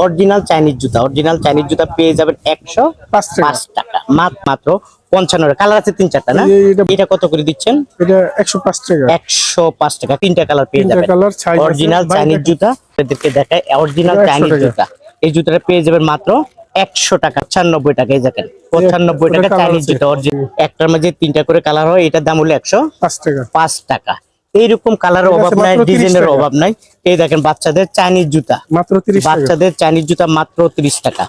Original Chinese জুতা। Original Chinese জুতা পেয়ে যাবেন একশো পাঁচ টাকা। মাত্র পঞ্চান্ন কালার আছে তিন চারটা না? এটা- কত করে দিচ্ছেন? এটা একশো পাঁচ টাকা। একশো পাঁচ টাকা। তিনটা কালার পেয়ে যাবেন। অরিজিনাল চাইনিজ জুতা। আপনাদেরকে দেখায় অরিজিনাল এটা 100 চাইনিজ জুতা। এই জুতাটা পেয়ে যাবেন মাত্র একশো টাকা পঁচানব্বই টাকা এই দেখেন। পঁচানব্বই টাকা চাইনিজ জুতা অরিজিনাল একটার মাঝে তিনটা করে কালার হয় এটার দাম হলো একশো পাঁচ টাকা। পাঁচ টাকা। এইরকম কালারের অভাব নাই মাত্র 30 ডিজাইনের অভাব নাই। এই দেখেন বাচ্চাদের চাইনিজ জুতা। মাত্র বাচ্চাদের চাইনিজ জুতা মাত্র তিরিশ টাকা।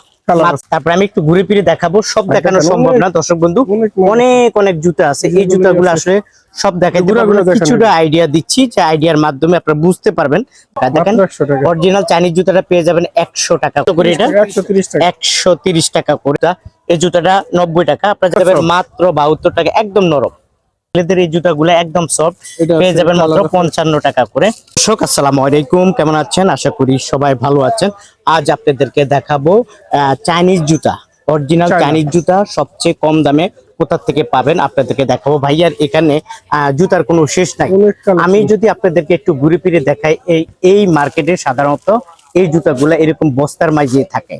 তারপরে আমি একটু ঘুরে ফিরে দেখাবো সব দেখানো সম্ভব না দর্শক বন্ধু। অনেক- অনেক জুতা আছে। এই জুতাগুলো আসলে সব দেখানো কিছুটা আইডিয়া দিচ্ছি যে আইডিয়ার মাধ্যমে আপনারা বুঝতে পারবেন। দেখেন অরিজিনাল চাইনিজ জুতাটা পেয়ে যাবেন একশো টাকা করে। এটা একশো তিরিশ টাকা। একশো তিরিশ টাকা করে। এই জুতাটা নব্বই টাকা। আপনারা যাবেন মাত্র বাহাত্তর টাকা একদম নরম। ছেলেদের এই জুতাগুলো একদম সফট পেয়ে যাবেন মাত্র পঞ্চান্ন টাকা করে। দর্শক আসসালামু আলাইকুম কেমন আছেন? আশা করি সবাই ভালো আছেন। আজ আপনাদেরকে দেখাবো চাইনিজ জুতা অরিজিনাল চাইনিজ জুতা সবচেয়ে কম দামে কোথা থেকে পাবেন আপনাদেরকে দেখাবো। ভাইয়ার এখানে আহ, জুতার কোনো শেষ নাই। আমি যদি আপনাদেরকে একটু ঘুরে ফিরে দেখাই এই এই মার্কেটে সাধারণত এই জুতাগুলো এরকম বস্তার মাঝে থাকে।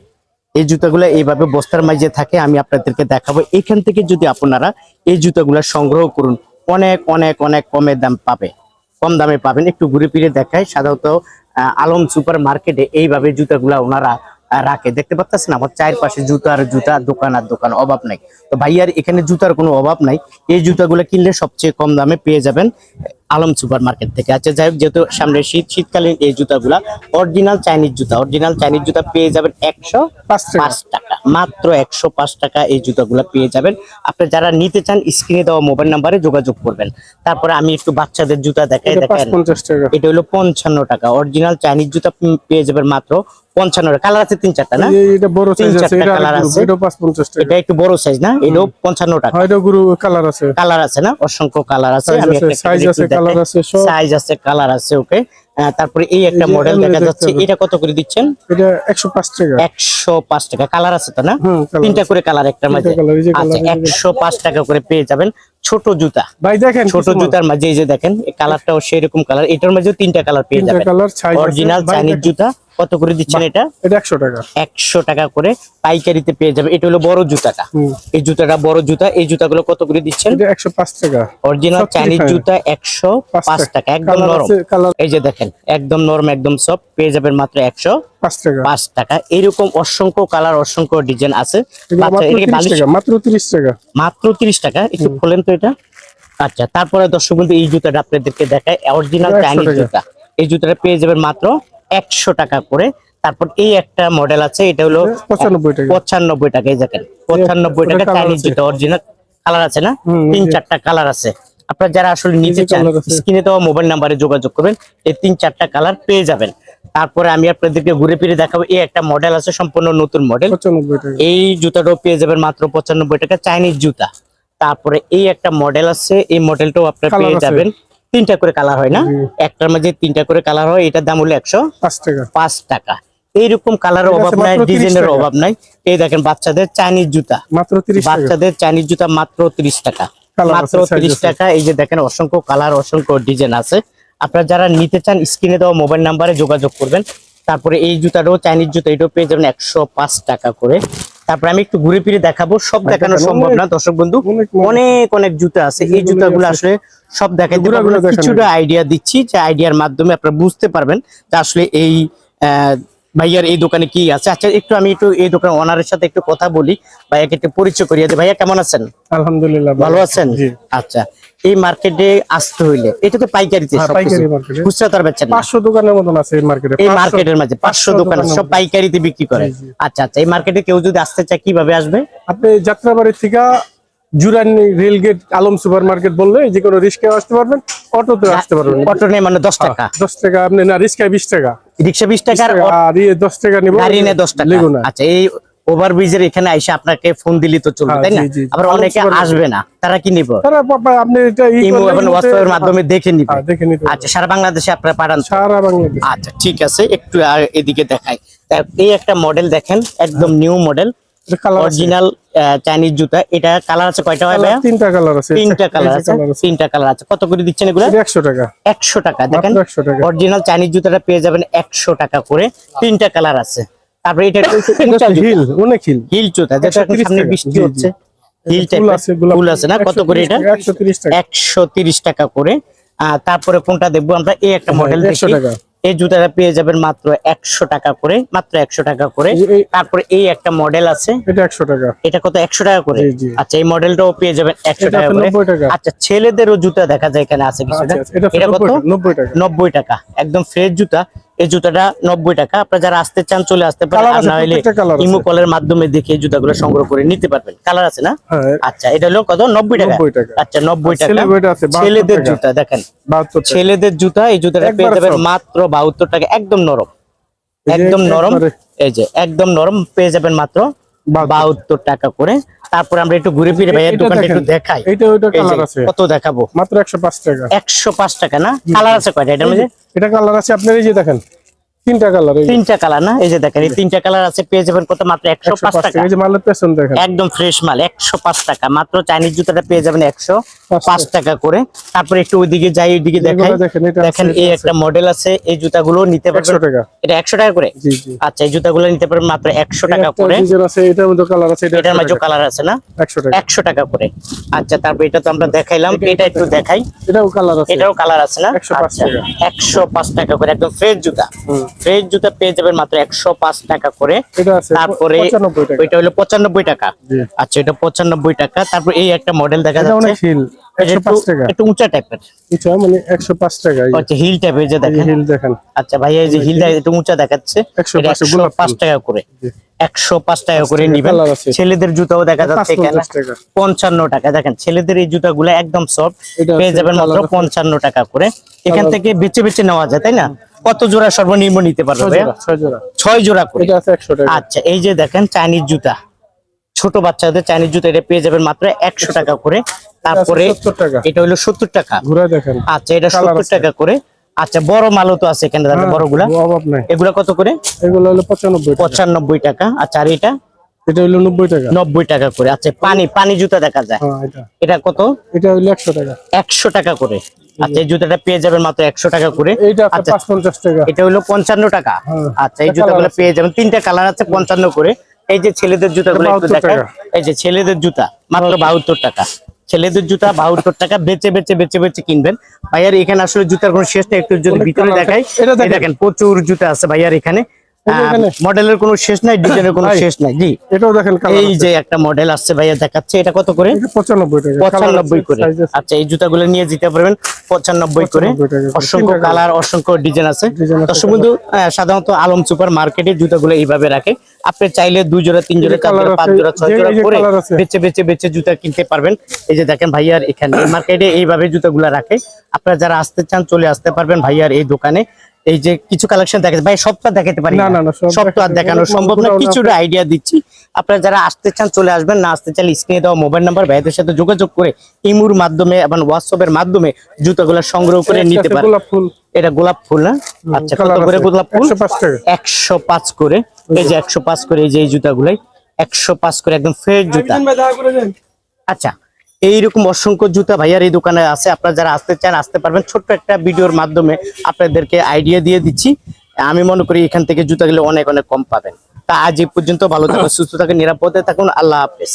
এই জুতাগুলো এইভাবে বস্তার মাঝে থাকে, আমি আপনাদেরকে দেখাবো। এখান থেকে যদি আপনারা এই জুতাগুলো সংগ্রহ করুন, অনেক অনেক অনেক কমের দাম পাবে। কম দামে পাবেন। একটু ঘুরে ফিরে দেখায় সাধারণত আলম সুপার মার্কেটে এইভাবে জুতাগুলা ওনারা রাখে। দেখতে পাচ্ছেন আমার চারপাশে জুতার জুতা, দোকান আর দোকান, অভাব নাই। তো ভাইয়ার এখানে জুতার কোনো অভাব নাই। এই জুতাগুলো কিনলে সবচেয়ে কম দামে পেয়ে যাবেন। আলম সুপার মার্কেট থেকে। আচ্ছা যাই হোক যেহেতু সামনে শীত শীতকালীন এই জুতাগুলা অরিজিনাল চাইনিজ জুতা অরিজিনাল চাইনিজ জুতা পেয়ে যাবেন একশো পাঁচ টাকা। মাত্র একশো পাঁচ টাকা এই জুতাগুলো পেয়ে যাবেন। আপনি যারা নিতে চান স্ক্রিনে দেওয়া মোবাইল নাম্বারে যোগাযোগ করবেন। তারপরে আমি একটু বাচ্চাদের জুতা দেখাই দেখেন। এটা হলো পঞ্চান্ন টাকা। অরিজিনাল চাইনিজ জুতা পেয়ে যাবেন মাত্র পঞ্চান্ন কালার আছে তিন চারটা না? এটা বড় সাইজ আছে এটা আছে। টাকা। একটু বড় সাইজ না? এটাও পঞ্চান্ন টাকা। হয় এটা গুরু কালার আছে। কালার আছে না? অসংখ্য কালার আমি আছে, colour আছে, সব। সাইজ আছে কালার আছে ওকে তারপরে এই একটা মডেল দেখা যাচ্ছে এটা কত করে দিচ্ছেন? এটা একশো পাঁচ টাকা। একশো পাঁচ টাকা কালার আছে তো না? তিনটা করে কালার একটার মধ্যে মাঝে। আচ্ছা colour, এই যে- একশো পাঁচ টাকা করে পেয়ে যাবেন। ছোট জুতা। ভাই দেখেন ছোট জুতার মাঝে এই যে দেখেন এই কালারটাও সেরকম কালার। এটার মাঝেও তিনটা কালার পেয়ে যাবেন। অরিজিনাল চাইনিজ জুতা। কত করে দিচ্ছেন এটা? এটা একশো টাকা। একশো টাকা করে পাইকারিতে পেয়ে যাবে এটা হলো বড় জুতাটা। এই জুতাটা বড় জুতা। এই জুতাগুলো কত করে দিচ্ছেন? এটা একশো পাঁচ টাকা। অরিজিনাল চাইনিজ জুতা একশো পাঁচ পাঁচ টাকা। টাকা। একদম নরম। এই যে দেখেন একদম নরম একদম সফট পেয়ে যাবেন মাত্র একশো। পাঁচ টাকা। এরকম অসংখ্য কালার অসংখ্য ডিজাইন আছে। মাত্র তিরিশ টাকা মাত্র তিরিশ টাকা। মাত্র তিরিশ টাকা। একটু খোলেন তো এটা। আচ্ছা তারপরে দর্শক বন্ধু এই জুতাটা আপনাদেরকে দেখায় অরিজিনাল চাইনিজ জুতা। এই জুতাটা পেয়ে যাবেন মাত্র একশো টাকা করে। তারপর এই একটা মডেল আছে এটা হলো পঁচানব্বই টাকা। পঁচানব্বই টাকা এই দেখেন। পঁচানব্বই টাকা চাইনিজ জুতা অরিজিনাল কালার আছে না? তিন চারটা কালার আছে। আপনারা যারা আসলে নিতে চান স্ক্রিনে দেওয়া মোবাইল নাম্বারে যোগাযোগ করবেন। এই তিন চারটা কালার পেয়ে যাবেন। তারপরে আমি আপনাদেরকে ঘুরে ফিরে দেখাবো এই একটা মডেল আছে সম্পূর্ণ নতুন মডেল এই জুতাটাও পেয়ে যাবেন মাত্র পঁচানব্বই টাকা চাইনিজ জুতা। তারপরে এই একটা মডেল আছে এই মডেলটাও আপনারা পেয়ে যাবেন। তিনটা করে কালার হয় না? একটার মাঝে তিনটা করে কালার হয় এটার দাম হলো একশো পাঁচ টাকা। এইরকম কালারের অভাব নাই ডিজাইনের অভাব নাই। এই দেখেন বাচ্চাদের চাইনিজ জুতা। মাত্র বাচ্চাদের চাইনিজ জুতা মাত্র তিরিশ টাকা। মাত্র তিরিশ টাকা এই যে দেখেন অসংখ্য কালার অসংখ্য ডিজাইন আছে। আপনারা যারা নিতে চান স্ক্রিনে দেওয়া মোবাইল নাম্বারে যোগাযোগ করবেন। তারপরে এই জুতাটাও চাইনিজ জুতা এটাও পেয়ে যাবেন একশো পাঁচ টাকা করে। তারপরে আমি একটু ঘুরে ফিরে দেখাবো সব ভাই, দেখানো সম্ভব না। দর্শক বন্ধু অনেক অনেক জুতা আছে। এই জুতাগুলো আসলে সব দেখাইতে কিছুটা আইডিয়া দিচ্ছি যে আইডিয়ার মাধ্যমে আপনারা বুঝতে পারবেন যে আসলে এই আহ, ভাইয়ার এই দোকানে কি আছে। আচ্ছা একটু আমি একটু এই দোকান ওনারের সাথে একটু কথা বলি। ভাইয়াকে একটু পরিচয় করিয়ে দিই। ভাইয়া কেমন আছেন? আলহামদুলিল্লাহ ভালো আছেন? আচ্ছা এই মার্কেটে আসতে হইলে। এটা তো পাইকারিতে হ্যাঁ, খুচরা বেচেন পাঁচশো দোকানের মতন আছে এই মার্কেটে এই মার্কেটের মাঝে পাঁচশো দোকান সব পাইকারিতে বিক্রি করে। আচ্ছা আচ্ছা এই মার্কেটে কেউ যদি আসতে চায় কীভাবে আসবে? আপনি যাত্রাবাড়ি থেকে জুরানি rail gate Alam super market বললে যে কোনো রিক্সায় আসতে পারবেন অটোতে আসতে পারবেন। অটো নেই মানে দশ টাকা। দশ টাকা আপনি না রিক্সায় বিশ টাকা। রিক্সা বিশ টাকা আর আর দশ টাকা নিব। গাড়ি নেই দশ টাকা। আচ্ছা এই ওভার ব্রিজের এখানে আইসা আপনাকে ফোন দিলি তো চলবে হ্যাঁ, তাই না। আবার অনেকে আসবে না তারা কি নিব? আপনি এটা ইমো এবং হোয়াটসঅ্যাপের মাধ্যমে দেখে নিবে। হ্যাঁ, আচ্ছা সারা বাংলাদেশে আপনারা পাঠান সারা বাংলাদেশ। আচ্ছা ঠিক আছে একটু আর এদিকে দেখাই। এই একটা মডেল দেখেন একদম নিউ মডেল অরিজিনাল চাইনিজ জুতা। এটা কালার আছে কয়টা হয় ভাইয়া? তিনটা কালার আছে। তিনটা কালার আছে তিনটা কালার আছে। কত করে দিচ্ছেন এগুলো? এটা একশো টাকা। একশো টাকা দেখেন। অরিজিনাল চাইনিজ জুতাটা পেয়ে যাবেন একশো টাকা করে। তিনটা কালার আছে। তারপরে এটা হিল অনেক হিল। হিল জুতা যেটা এখন সামনে বৃষ্টি। হচ্ছে। হিল ফুল আছে ফুল আছে না? কত করে এটা? একশো তিরিশ টাকা। করে। তারপরে কোনটা দেখব আমরা? এই একটা হ্যাঁ, মডেল 100 দেখি। এই জুতাটা পেয়ে যাবেন মাত্র একশো টাকা করে মাত্র একশো টাকা করে। তারপরে এই একটা মডেল আছে। এটা একশো টাকা। এটা কত? একশো টাকা করে। আচ্ছা এই মডেলটাও পেয়ে যাবেন একশো টাকা করে। আচ্ছা ছেলেদেরও জুতা দেখা যায় এখানে আছে কিছুটা। আচ্ছা, আচ্ছা, এটা কত? 90 নব্বই টাকা। নব্বই টাকা। একদম ফ্রেশ জুতা। এই জুতাটা নব্বই টাকা। আপনারা যারা আসতে চান চলে আসতে পারেন। আর না হলে প্রত্যেকটা colour আছে। ইমো কলের মাধ্যমে দেখে জুতাগুলো সংগ্রহ করে নিতে পারবেন। কালার আছে না? হ্যাঁ আচ্ছা এটা হলো কত? নব্বই টাকা। আচ্ছা নব্বই টাকা। ছেলের বইটা আছে 72 ছেলেদের জুতা দেখেন। ছেলেদের জুতা এই জুতাটা পেয়ে যাবেন মাত্র বাহাত্তর টাকা একদম নরম। একদম নরম। এই যে একদম নরম পেয়ে যাবেন মাত্র 72 বাহাত্তর টাকা করে। তারপরে আমরা একটু ঘুরে ফিরে ভাইয়ের দোকানটা একটু দেখাই। কত দেখাবো? মাত্র একশো পাঁচ টাকা। একশো পাঁচ টাকা না? কালার আছে কয়টা? এটা কালার আছে আপনার এই যে দেখেন। তিনটা কালার তিনটা কালার না? এই যে দেখেন এই তিনটা কালার আছে পেয়ে যাবেন কত? মাত্র একশো একশো পাঁচ পাঁচ টাকা। টাকা। এই যে মালের পেছন দেখেন। একদম ফ্রেশ মাল একশো পাঁচ টাকা। মাত্র চাইনিজ জুতাটা পেয়ে যাবেন একশো পাঁচ পাঁচ টাকা। করে। তারপরে একটু ওইদিকে যাই ওইদিকে দেখাই। দেখেন, এই একটা মডেল আছে এই জুতাগুলো নিতে পারবেন। এটা একশো টাকা করে? জি জি। আচ্ছা এই জুতাগুলো নিতে পারবেন মাত্র একশো টাকা করে। ডিজাইন আছে এটার মধ্যে কালার আছে এটার মাঝে কালার আছে না? একশো টাকা। একশো টাকা করে। আচ্ছা তারপর এটা তো আমরা দেখাইলাম এটা একটু দেখাই। এটাও কালার আছে। এটারও কালার আছে না? 105 আচ্ছা টাকা। একশো পাঁচ টাকা করে একদম ফ্রেশ জুতা। হুম। ফ্রেশ জুতা পেয়ে যাবেন মাত্র একশো পাঁচ টাকা করে। তারপরে ওইটা হলো পঁচানব্বই টাকা। আচ্ছা এটা পঁচানব্বই টাকা। তারপর এই একটা মডেল দেখা যাচ্ছে। হিল একটু উঁচা টাইপের মানে একশো পাঁচ টাকা আচ্ছা হিল টাইপের যে এই দেখেন। হিল দেখেন। আচ্ছা ভাইয়া এই যে হিলটা একটু উঁচা দেখাচ্ছে। 105 এটা একশো পাঁচ টাকা করে। একশো পাঁচ টাকা করে নিবেন। ছেলেদের জুতাও দেখা যাচ্ছে এখানে। 550 টাকা। পঞ্চান্ন টাকা। দেখেন ছেলেদের এই জুতাগুলো একদম সফট পেয়ে যাবেন মাত্র পঞ্চান্ন টাকা করে। এখান থেকে বেছে বেছে নেওয়া যায় তাই না? কত জোড়া সর্বনিম্ন নিতে পারবে ছয় জোড়া করে। আচ্ছা এই যে দেখেন চাইনিজ জুতা। ছোট বাচ্চাদের চাইনিজ জুতা এটা পেয়ে যাবেন মাত্র একশো টাকা করে। তারপরে এটা হলো সত্তর টাকা। আচ্ছা এটা সত্তর টাকা করে। আচ্ছা বড় মালও তো আছে এখানে দাদা হ্যাঁ, বড়গুলা। এগুলা কত করে? এগুলো হলো পঁচানব্বই পঁচানব্বই টাকা। আচ্ছা আর এটা? এটা হলো টাকা। করে। আচ্ছা পানি পানি জুতা দেখা যায়। হ্যাঁ এটা। কত? এটা হলো টাকা। একশো টাকা করে। আচ্ছা এই জুতাটা পেয়ে যাবেন মাত্র একশো টাকা করে। আচ্ছা টাকা। এটা হলো টাকা। হ্যাঁ। আচ্ছা এই জুতাগুলো পেয়ে যাবেন। তিনটা কালার আছে পঞ্চান্ন করে। এই যে ছেলেদের জুতাগুলো একটু 72 এই যে ছেলেদের জুতা মাত্র বাহাত্তর টাকা। ছেলেদের জুতা বাহাত্তর টাকা বেচে বেচে বেচে বেচে কিনবেন ভাইয়ার এখানে আসলে জুতার কোনো শেষ নেই একটু যদি ভিতরে দেখায় দেখাই দেখেন। প্রচুর জুতা আছে ভাইয়ার এখানে। মডেলের কোনো শেষ নাই ডিজাইনের কোনো শেষ নাই। জি। এটাও দেখেন এই যে একটা মডেল আসছে ভাইয়া দেখাচ্ছে। এটা কত করে? এটা পঁচানব্বই টাকা Colour আছে, পঁচানব্বই করে। আচ্ছা এই জুতাগুলো নিয়ে যেতে পারবেন পঁচানব্বই করে। 95 করে। অসংখ্য কালার অসংখ্য ডিজাইন আছে। দর্শক বন্ধু সাধারণত আলম সুপার মার্কেটে জুতাগুলো এইভাবে রাখে। আপনি চাইলে দুই জোড়া তিন জোড়া চার জোড়া পাঁচ জোড়া ছয় জোড়া করে। বেচে বেচে বেচে জুতা কিনতে পারবেন। এই যে দেখেন ভাইয়ার এখানে মার্কেটে এইভাবে জুতাগুলো রাখে। আপনারা যারা আসতে চান চলে আসতে পারবেন ভাইয়ার এই দোকানে। এই যে কিছু কালেকশন দেখে ভাই সবটা দেখাতে পারি না, না, না, সব সব তো আর দেখানো সম্ভব না। কিছুটা আইডিয়া দিচ্ছি। আপনারা যারা আসতে চান চলে আসবেন। না আসতে চাইলে স্ক্রিনে দেওয়া মোবাইল নাম্বার ভাইদের সাথে যোগাযোগ করে ইমুর মাধ্যমে এবং হোয়াটসঅ্যাপের মাধ্যমে জুতাগুলো সংগ্রহ করে নিতে আছে পারেন। এটা গোলাপ ফুল না? আচ্ছা কত করে গোলাপ ফুল? 105 টাকা। একশো পাঁচ করে। এই যে একশো পাঁচ করে এই যে এই জুতাগুলাই। একশো পাঁচ করে একদম ফ্রেশ জুতা। আচ্ছা এইরকম অসংখ্য জুতা ভাইয়ার এই দোকানে আছে। আপনারা যারা আসতে চান, আসতে পারবেন। ছোট্ট একটা ভিডিওর মাধ্যমে আপনাদেরকে আইডিয়া দিয়ে দিচ্ছি। আমি মনে করি এখান থেকে জুতাগুলো অনেক অনেক কম পাবেন। তা আজ এই পর্যন্ত ভালো থাকুন, সুস্থ থাকুন, নিরাপদে থাকুন। আল্লাহ হাফেজ।